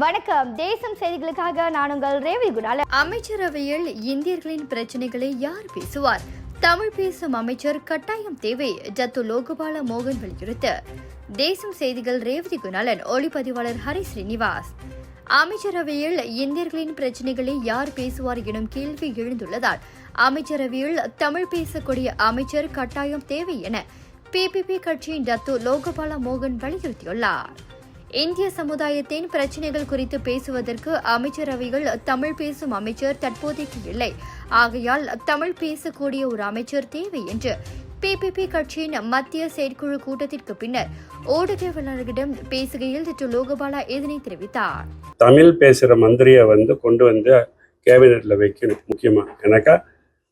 வணக்கம். தேசம் செய்திகளுக்காக நான் உங்கள் ரேவி குணால. அமைச்சரவையில் இந்தியர்களின் பிரச்சனைகளை யார் பேசுவார்? தமிழ் பேசும் அமைச்சர் கட்டாயம் தேவை ஜத்து லோகபால மோகன் வலியுறுத்து. தேசம் செய்திகள் ரேவதி குணாலன் ஒளிப்பதிவாளர் ஹரி ஸ்ரீனிவாஸ். அமைச்சரவையில் இந்தியர்களின் பிரச்சனைகளை யார் பேசுவார் எனும் கேள்வி எழுந்துள்ளதால் அமைச்சரவையில் தமிழ் பேசக்கூடிய அமைச்சர் கட்டாயம் தேவை என பிபிபி கட்சியின் டத்து லோகபால மோகன் வலியுறுத்தியுள்ளார். இந்திய சமுதாயத்தின் பிரச்சினைகள் குறித்து பேசுவதற்கு அமைச்சரவையில் தமிழ் பேசும் அமைச்சர் தற்போதைக்கு இல்லை. ஆகையால் தமிழ் பேசக்கூடிய ஒரு அமைச்சர் தேவை என்று பிபிபி கட்சியின் மத்திய செயற்குழு கூட்டத்திற்கு பின்னர் ஊடகவியலாளர்களிடம் பேசுகையில் திரு. லோகபாலா இதனை தெரிவித்தார். தமிழ் பேசுகிற மந்திரியை வந்து கொண்டு வந்து கேபினெட்ல வைக்கணும் முக்கியமா. எனக்கா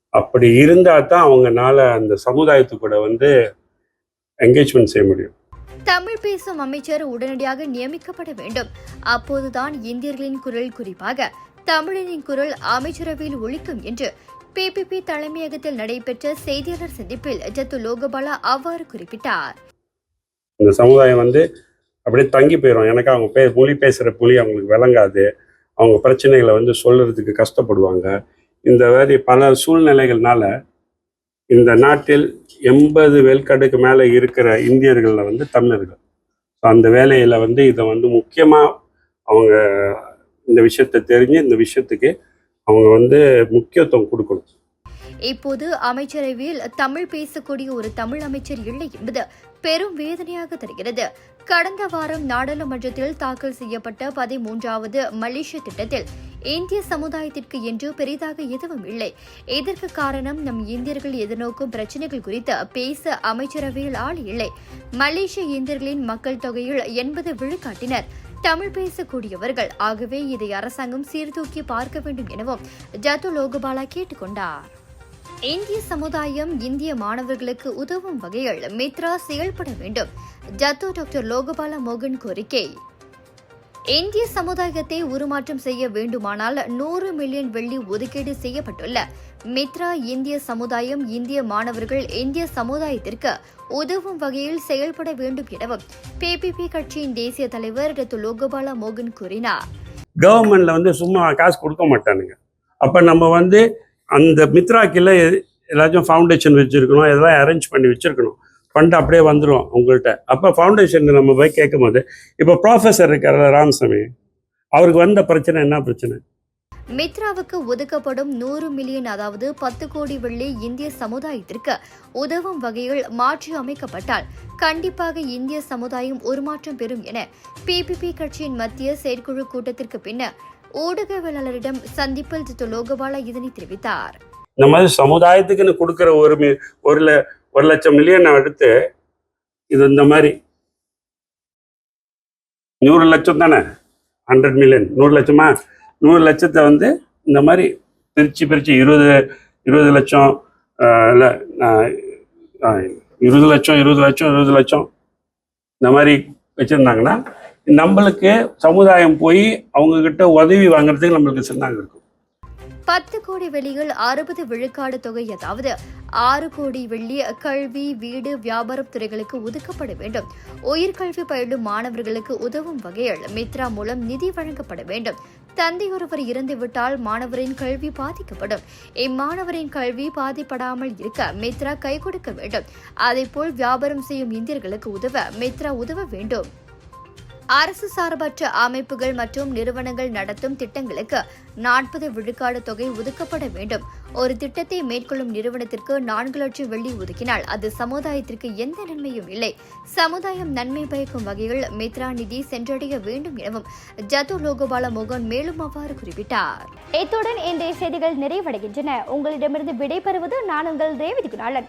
அப்படி இருந்தால் தான் அவங்கனால அந்த சமுதாயத்து கூட வந்து என்கேஜ்மெண்ட் செய்ய முடியும். தமிழ் பேசும் அமைச்சர் உடனடியாக நியமிக்கப்பட வேண்டும். அப்போதுதான் இந்தியர்களின் குரல் குறிப்பாக தமிழரின் குரல் அமைச்சரவையில் ஒழிக்கும் என்று பிபிபி தலைமையகத்தில் நடைபெற்ற செய்தியாளர் சந்திப்பில் ஜத்து லோகபாலா அவ்வாறு குறிப்பிட்டார். இந்த சமுதாயம் வந்து அப்படியே தங்கி போயிடும் எனக்கு அவங்க பே மொழி பேசுகிற மொழி அவங்களுக்கு விளங்காது. அவங்க பிரச்சனைகளை வந்து சொல்றதுக்கு கஷ்டப்படுவாங்க. இந்த மாதிரி பல சூழ்நிலைகள்னால இந்த நாட்டில் எண்பது வேல்காடுக்கு மேலே இருக்கிற இந்தியர்களில் வந்து தமிழர்கள். ஸோ அந்த வேலையில் வந்து இதை வந்து முக்கியமாக அவங்க இந்த விஷயத்தை தெரிஞ்சு இந்த விஷயத்துக்கு அவங்க வந்து முக்கியத்துவம் கொடுக்கணும். இப்போது அமைச்சரவையில் தமிழ் பேசக்கூடிய ஒரு தமிழ் அமைச்சர் இல்லை என்பது பெரும் வேதனையாக தெரிகிறது. கடந்த வாரம் நாடாளுமன்றத்தில் தாக்கல் செய்யப்பட்ட பதிமூன்றாவது மலேசிய திட்டத்தில் இந்திய சமுதாயத்திற்கு என்று பெரிதாக எதுவும் இல்லை. இதற்கு காரணம்? நம் இந்தியர்கள் எதிர்நோக்கும் பிரச்சினைகள் குறித்து பேச அமைச்சரவையில் ஆள் இல்லை. மலேசிய இந்தியர்களின் மக்கள் தொகையில் எண்பது விழுக்காட்டினர். தமிழ் பேசக்கூடியவர்கள். ஆகவே இதை அரசாங்கம் சீர்தூக்கி பார்க்க வேண்டும் எனவும் ஜத்து லோகபாலா கேட்டுக்கொண்டார். இந்திய சமுதாயம் இந்திய மாணவர்களுக்கு உதவும் வகையில் மித்ரா செயல்பட வேண்டும். ஜத்து டாக்டர் லோகபால மோகன் கோரிக்கை. இந்திய சமுதாயத்தை உருமாற்றம் செய்ய வேண்டுமானால் நூறு மில்லியன் வெள்ளி ஒதுக்கீடு செய்யப்பட்டுள்ள மித்ரா இந்திய சமுதாயம் இந்திய மாணவர்கள் இந்திய சமுதாயத்திற்கு உதவும் வகையில் செயல்பட வேண்டும் எனவும் பிபிபி கட்சியின் தேசிய தலைவர் டாக்டர் லோகபால மோகன் கூறினார். கவர்மெண்ட்ல வந்து சும்மா காசு கொடுக்க மாட்டானுங்க. அப்போ நம்ம வந்து அந்த மித்ராக்கில் ஏதாச்சும் ஃபவுண்டேஷன் வச்சுருக்கணும் இதெல்லாம் அரேஞ்ச் பண்ணி வச்சிருக்கணும். ஃபண்ட் அப்படியே வந்துடும் உங்கள்கிட்ட அப்போ ஃபவுண்டேஷன் நம்ம போய் கேட்கும் போது இப்போ ப்ராஃபஸர் இருக்கார்ல ராமசாமி அவருக்கு வந்த பிரச்சனை என்ன பிரச்சனை? மித்ராவுக்கு ஒதுக்கப்படும் நூறு மில்லியன் அதாவது பத்து கோடி வெள்ளி இந்திய சமுதாயத்திற்கு உதவும் வகையில் மாற்றி அமைக்கப்பட்டால் கண்டிப்பாக இந்திய சமுதாயம் உருமாற்றம் பெறும் என பிபிபி கட்சியின் மத்திய செயற்குழு கூட்டத்திற்கு பின்னர் ஊடகவியலாளரிடம் சந்திப்பில் திரு லோகபாலா இதனை தெரிவித்தார். இந்த மாதிரி சமுதாயத்துக்குன்னு கொடுக்குற ஒரு ஒரு ஒரு லட்சம் மில்லியனை எடுத்து இது இந்த மாதிரி நூறு லட்சம் தானே? ஹண்ட்ரட் மில்லியன் நூறு லட்சமா? நூறு லட்சத்தை வந்து இந்த மாதிரி பிரித்து பிரித்து இருபது இருபது லட்சம் இல்லை இருபது லட்சம் இருபது லட்சம் இருபது லட்சம் இந்த மாதிரி வச்சுருந்தாங்கன்னா நம்மளுக்கு சமுதாயம் போய் அவங்கக்கிட்ட உதவி வாங்குறதுக்கு நம்மளுக்கு சின்னாங்க இருக்கும். பத்து கோடி வெள்ளிகள் அறுபது விழுக்காடு தொகை அதாவது ஆறு கோடி வெள்ளி கல்வி வீடு வியாபாரம் துறைகளுக்கு ஒதுக்கப்பட வேண்டும். உயர்கல்வி பயிலும் மாணவர்களுக்கு உதவும் வகையில் மித்ரா மூலம் நிதி வழங்கப்பட வேண்டும். தந்தையொருவர் இறந்துவிட்டால் மாணவரின் கல்வி பாதிக்கப்படும். இம்மாணவரின் கல்வி பாதிப்படாமல் இருக்க மித்ரா கை கொடுக்க வேண்டும். அதேபோல் வியாபாரம் செய்யும் இந்தியர்களுக்கு உதவ மித்ரா உதவ வேண்டும். அரசு சார்பற்ற அமைப்புகள் மற்றும் நிறுவனங்கள் நடத்தும் திட்டங்களுக்கு நாற்பது விழுக்காடு தொகை ஒதுக்கப்பட வேண்டும். ஒரு திட்டத்தை மேற்கொள்ளும் நிறுவனத்திற்கு நான்கு லட்சம் வெள்ளி ஒதுக்கினால் அது சமுதாயத்திற்கு எந்த நன்மையும் இல்லை. சமுதாயம் நன்மை பயக்கும் வகையில் மித்ரா நிதி சென்றடைய வேண்டும் எனவும் ஜது லோகபால மோகன் மேலும் அவ்வாறு குறிப்பிட்டார். இத்துடன் இன்றைய செய்திகள் நிறைவடைகின்றன. உங்களிடமிருந்து விடைபெறுவது நான் உங்கள் ரேவதி குணாளன்.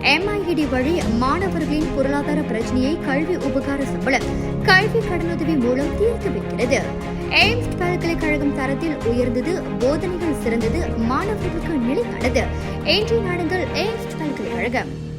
எம்ஐஇடி வழி மாணவர்களின் பொருளாதார பிரச்சனையை கல்வி உபகார சம்பளம் கல்வி கடனுதவி மூலம் தீர்த்து வைக்கிறது. எய்ம்ஸ் பல்கலைக்கழகம் தரத்தில் உயர்ந்தது போதனைகள் சிறந்தது மாணவர்களுக்கு நிலைக்கானது இன்றைய நாடுகள் எய்ம்ஸ் பல்கலைக்கழகம்.